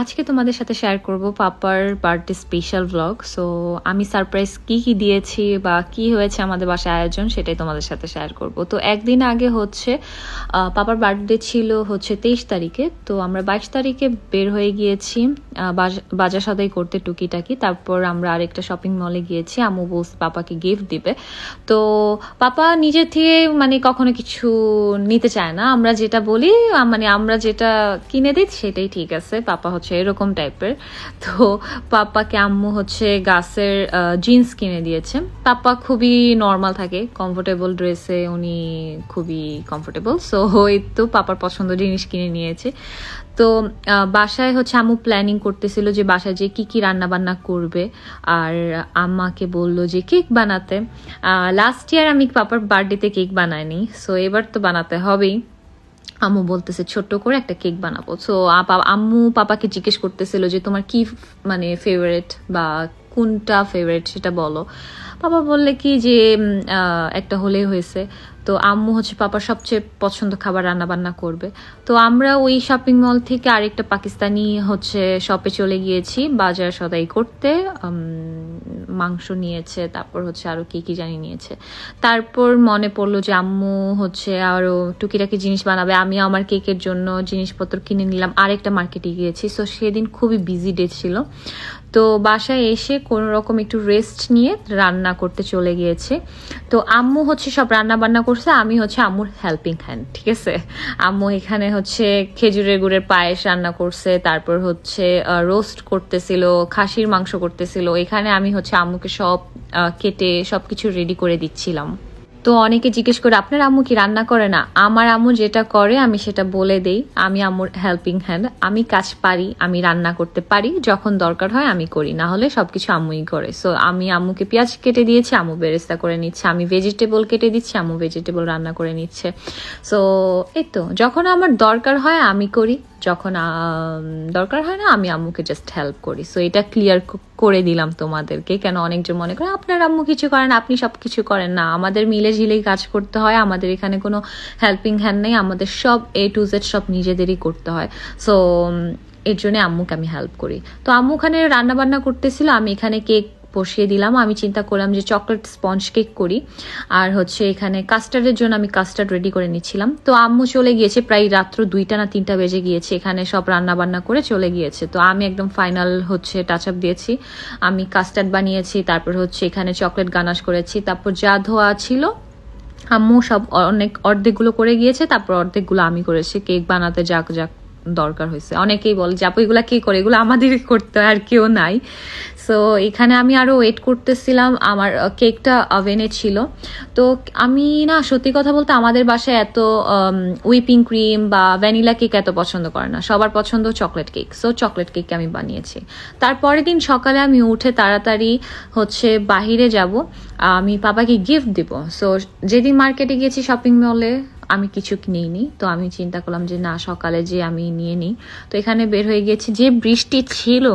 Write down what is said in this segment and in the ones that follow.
আজকে তোমাদের সাথে শেয়ার করব পাপার বার্থডে স্পেশাল ব্লগ সো আমি সারপ্রাইজ কি কি দিয়েছি বা কি হয়েছে আমাদের বাসায় আয়োজন সেটাই তোমাদের সাথে শেয়ার করব। তো একদিন আগে হচ্ছে পাপার বার্থডে ছিল হচ্ছে তেইশ তারিখে। তো আমরা বাইশ তারিখে বের হয়ে গিয়েছি বাজার সদাই করতে টুকিটাকি। তারপর আমরা আরেকটা শপিং মলে গিয়েছি আমু বোস পাপাকে গিফট দিবে। তো পাপা নিজের থেকে মানে কখনো কিছু নিতে চায় না। আমরা যেটা বলি মানে আমরা যেটা কিনে দিই সেটাই ঠিক আছে। পাপা হচ্ছে এরকম টাইপের। তো পাপাকে আম্মু হচ্ছে গাছের জিন্স কিনে দিয়েছে। পাপা খুবই নর্মাল থাকে কমফোর্টেবল ড্রেসে উনি খুবই কমফোর্টেবল সো ওই তো পাপার পছন্দ জিনিস কিনে নিয়েছে। তো বাসায় হচ্ছে আম্মু প্ল্যানিং করতেছিল যে বাসায় যে কি কি রান্না বান্না করবে, আর আম্মাকে বলল যে কেক বানাতে। লাস্ট ইয়ার আমি পাপার বার্থডেতে কেক বানাইনি সো এবার তো বানাতে হবেই। আম্মু বলতেছে, ছোট্ট করে একটা কেক বানাবো। সো আম্মু পাপাকে জিজ্ঞেস করতেছিল যে, তোমার কি মানে ফেভারেট বা কোনটা ফেভারেট সেটা বলো? পাপা বললে কি যে একটা হলেই হয়েছে। তো আম্মু হচ্ছে পাপার সবচেয়ে পছন্দ খাবার রান্না বান্না করবে। তো আমরা ওই শপিং মল থেকে আরেকটা পাকিস্তানি হচ্ছে শপে চলে গিয়েছি, বাজার সদাই করতে। মাংস নিয়েছে, তারপর হচ্ছে আরও কী কী জানি নিয়েছে। তারপর মনে পড়ল যে আম্মু হচ্ছে আরও টুকিটাকি জিনিস বানাবে। আমি আমার কেকের জন্য জিনিসপত্র কিনে নিলাম। আরেকটা মার্কেটে গিয়েছি। সো সেদিন খুবই বিজি ডে ছিল। তো বাসায় এসে কোনো রকম একটু রেস্ট নিয়ে রান্না করতে চলে গিয়েছে। তো আম্মু হচ্ছে সব রান্না বান্না করছে, আমি হচ্ছে আম্মুর হেল্পিং হ্যান্ড ঠিক আছে? আম্মু এখানে হচ্ছে খেজুরের গুড়ের পায়েস রান্না করছে, তারপর হচ্ছে রোস্ট করতেছিল, খাসির মাংস করতেছিল, এখানে আমি হচ্ছে আম্মুকে সব কেটে সব কিছু রেডি করে দিচ্ছিলাম। তো অনেকে জিজ্ঞেস করে, আপনার আম্মু কি রান্না করে না? আমার আম্মু যেটা করে, আমি সেটা বলে দেই। আমি আম্মুর হেল্পিং হ্যান্ড আমি কাজ পারি, আমি রান্না করতে পারি, যখন দরকার হয় আমি করি। না হলে সবকিছু আম্মুই করে। সো আমি আম্মুকে পেঁয়াজ কেটে দিয়েছি, আম্মু বেরেস্তা করে নিচ্ছে। আমি ভেজিটেবল কেটে দিচ্ছি, আম্মু ভেজিটেবল রান্না করে নিচ্ছে। সো এই তো। যখন আমার দরকার হয়, আমি করি। যখন দরকার হয় না, আমি আম্মুকে জাস্ট হেল্প করি। সো এটা ক্লিয়ার করে দিলাম তোমাদেরকে। কেন অনেকজন মনে করে, আপনার আম্মু কিছু করেন, আপনি সব কিছু করেন। না, আমাদের মিলে ঝিলেই কাজ করতে হয়। আমাদের এখানে কোনো হেল্পিং হ্যান্ড নেই। আমাদের সব এ টু জেড সব নিজেদেরই করতে হয়। সো এর জন্য আম্মুকে আমি হেল্প করি। তো আম্মু ওখানে রান্না বান্না করতেছিল। আমি এখানে কেক বসিয়ে দিলাম। আমি চিন্তা করলাম যে চকলেট স্পঞ্জ কেক করি। আর হচ্ছে এখানে কাস্টার্ডের জন্য আমি কাস্টার্ড রেডি করে নিচ্ছিলাম। তো আম্মু চলে গিয়েছে প্রায় রাত্র দুইটা না তিনটা বেজে গিয়েছে। এখানে সব রান্না বান্না করে চলে গিয়েছে। তো আমি একদম ফাইনাল হচ্ছে টাচ আপ দিয়েছি। আমি কাস্টার্ড বানিয়েছি, তারপর হচ্ছে এখানে চকলেট গানাশ করেছি। তারপর যা ধোয়া ছিল, আম্মু সব অনেক অর্ধেকগুলো করে গিয়েছে। তারপর অর্ধেকগুলো আমি করেছি। কেক বানাতে যাক যাক। দরকার হয়েছে। অনেকেই বলে যে, আপু, এগুলা কে করে? এগুলো আমাদেরই করতে আর কেউ নাই। সো এখানে আমি আরও ওয়েট করতেছিলাম। আমার কেকটা ওভেনে ছিল। তো আমি না, সত্যি কথা বলতে আমাদের বাসায় এত উইপিং ক্রিম বা ভ্যানিলা কেক এত পছন্দ করে না। সবার পছন্দ chocolate cake so chocolate cake আমি বানিয়েছি। তারপরের দিন সকালে আমি উঠে তাড়াতাড়ি হচ্ছে বাহিরে যাব। আমি পাপাকে গিফট দিব। সো যেদিন মার্কেটে গিয়েছি শপিং মলে আমি কিছু নিইনি তো আমি চিন্তা করলাম যে না সকালে যে আমি নিয়ে নিই। তো এখানে বের হয়ে গেছি যে বৃষ্টি ছিল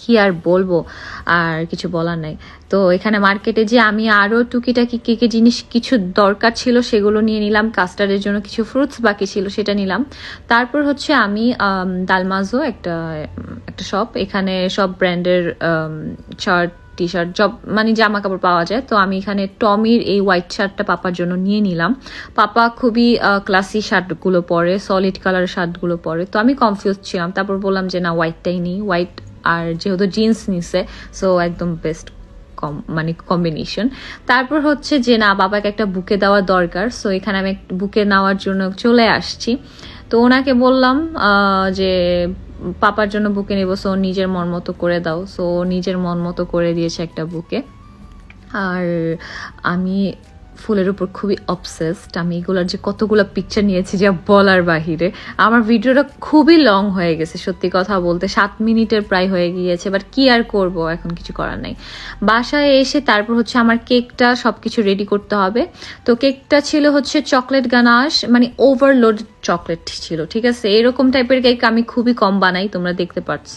কি আর বলব আর কিছু বলার নাই। তো এখানে মার্কেটে যে আমি আরও টুকিটাকি কেকে জিনিস কিছু দরকার ছিল সেগুলো নিয়ে নিলাম। কাস্টার্ডের জন্য কিছু ফ্রুটস বাকি ছিল সেটা নিলাম। তারপর হচ্ছে আমি আম, দালমাজো একটা একটা শপ এখানে সব ব্র্যান্ডের শার্ট টি শার্ট জব মানে জামা কাপড় পাওয়া যায়। তো আমি এখানে টমির এই হোয়াইট শার্টটা পাপার জন্য নিয়ে নিলাম। পাপা খুবই ক্লাসি শার্টগুলো পরে সলিড কালারের শার্টগুলো পরে। তো আমি কনফিউজ ছিলাম। তারপর বললাম যে, না হোয়াইটটাই নিই। হোয়াইট আর যেহেতু জিন্স নিছে সো একদম বেস্ট কম মানে কম্বিনেশন তারপর হচ্ছে যে, না, বাবাকে একটা বুকে দেওয়া দরকার। সো এখানে আমি বুকে নেওয়ার জন্য চলে আসছি। তো ওনাকে বললাম যে পাপার জন্য বুকে নেব সো নিজের মন মতো করে দাও। সো নিজের মন মতো করে দিয়েছে একটা বুকে। আর আমি ফুলের উপর খুবই অবসেসড আমি এগুলোর যে কতগুলো পিকচার নিয়েছি যা বলার বাহিরে। আমার ভিডিওটা খুবই লং হয়ে গেছে, সত্যি কথা বলতে। সাত মিনিটের প্রায় হয়ে গিয়েছে বাট কি আর করব, এখন কিছু করার নাই। বাসায় এসে তারপর হচ্ছে আমার কেকটা সব কিছু রেডি করতে হবে। তো কেকটা ছিল হচ্ছে চকলেট গানাশ মানে ওভারলোড চকলেট ছিল, ঠিক আছে? এরকম টাইপের কেক আমি খুবই কম বানাই, তোমরা দেখতে পাচ্ছ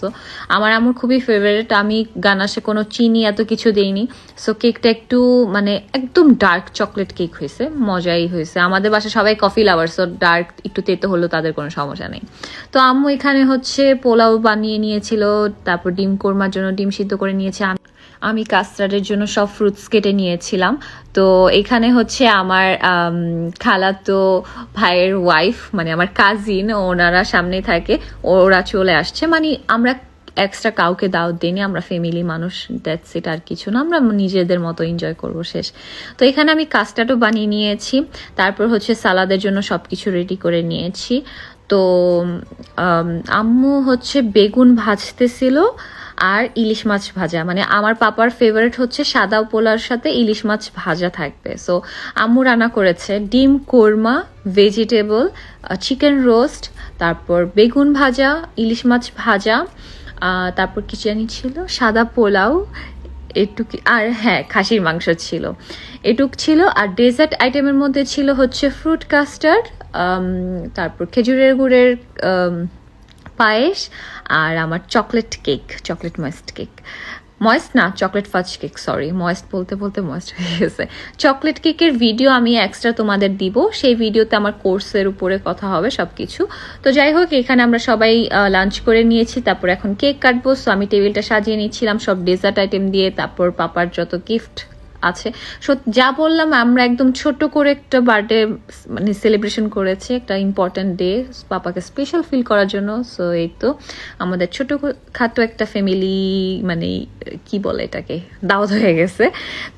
আমার আমার খুবই ফেভারিট আমি গানাসে কোনো চিনি এত কিছু দেইনি। সো কেকটা একটু মানে একদম ডার্ক চকলেট কেক হয়েছে, মজাই হয়েছে। আমাদের বাসায় সবাই কফি লাভার সো ডার্ক একটু তেতো হলেও তাদের কোনো সমস্যা নেই। তো আম্মু এখানে হচ্ছে পোলাও বানিয়ে নিয়েছিল, তারপর ডিম কোরমার জন্য ডিম সিদ্ধ করে নিয়েছে। আমি- কাস্টার্ডের জন্য সব ফ্রুটস কেটে নিয়েছিলাম। তো এখানে হচ্ছে আমার আম, খালাতো ভাইয়ের ওয়াইফ মানে আমার কাজিন ওনারা সামনে থাকে ওরা চলে আসছে। মানে আমরা এক্সট্রা কাউকে দাওয়াত দিইনি আমরা ফ্যামিলি মানুষ দ্যাটস ইট আর কিছু না। আমরা নিজেদের মতো এনজয় করব শেষ। তো এখানে আমি কাস্টার্ডও বানিয়ে নিয়েছি তারপর হচ্ছে সালাদের জন্য সব কিছু রেডি করে নিয়েছি। তো আম্মু হচ্ছে বেগুন ভাজতেছিল আর ইলিশ মাছ ভাজা। মানে আমার পাপার ফেভারিট হচ্ছে সাদা পোলার সাথে ইলিশ মাছ ভাজা থাকবে। সো আম্মু রান্না করেছে ডিম, কোরমা ভেজিটেবল চিকেন রোস্ট তারপর বেগুন ভাজা, ইলিশ মাছ ভাজা তারপর কি জানি ছিল? সাদা পোলাও, এটুক, আর হ্যাঁ খাসির মাংস ছিল। এটুক ছিল। আর ডেজার্ট আইটেমের মধ্যে ছিল হচ্ছে ফ্রুট কাস্টার্ড তারপর খেজুরের গুড়ের পায়েস আর আমার chocolate cake, chocolate moist cake. Moist না, chocolate fudge cake sorry moist বলতে বলতে ময়েস্ট হয়ে গেছে। চকলেট কেকের ভিডিও আমি এক্সট্রা তোমাদের দিব। সেই ভিডিওতে আমার কোর্সের উপরে কথা হবে সব কিছু তো যাই হোক, এখানে আমরা সবাই লাঞ্চ করে নিয়েছি, তারপর এখন কেক কাটবো। সো আমি টেবিলটা সাজিয়ে নিচ্ছিলাম সব ডেজার্ট আইটেম দিয়ে, তারপর পাপার যত গিফট আছে। সো, যা বললাম, আমরা একদম ছোট করে একটা বার্থডে মানে সেলিব্রেশন করেছি, একটা ইম্পর্ট্যান্ট ডে পাপাকে স্পেশাল ফিল করার জন্য। সো এই তো, আমাদের ছোট খাটো একটা ফ্যামিলি মানে কি বলে এটাকে? দাওয়াত হয়ে গেছে।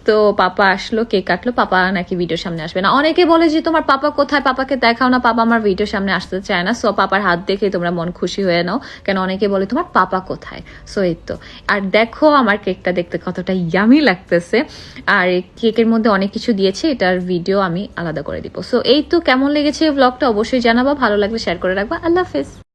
তো পাপা আসলো, কেক কাটলো। পাপা নাকি ভিডিওর সামনে আসবে না। অনেকে বলে যে, তোমার পাপা কোথায়? পাপাকে দেখাও না। পাপা আমার ভিডিওর সামনে আসতে চায় না। সো পাপার হাত দেখে তোমরা মন খুশি হয়ে নাও। কেন অনেকে বলে, তোমার পাপা কোথায়? সো এই তো। আর দেখো আমার কেকটা দেখতে কতটা ইয়ামি লাগতেছে। আর কেকের মধ্যে অনেক কিছু দিয়েছে। এটার ভিডিও আমি আলাদা করে দিব। সো এই তো কেমন লেগেছে ব্লগটা অবশ্যই জানাবা। ভালো লাগলে শেয়ার করে রাখবা। আল্লাহ হাফেজ।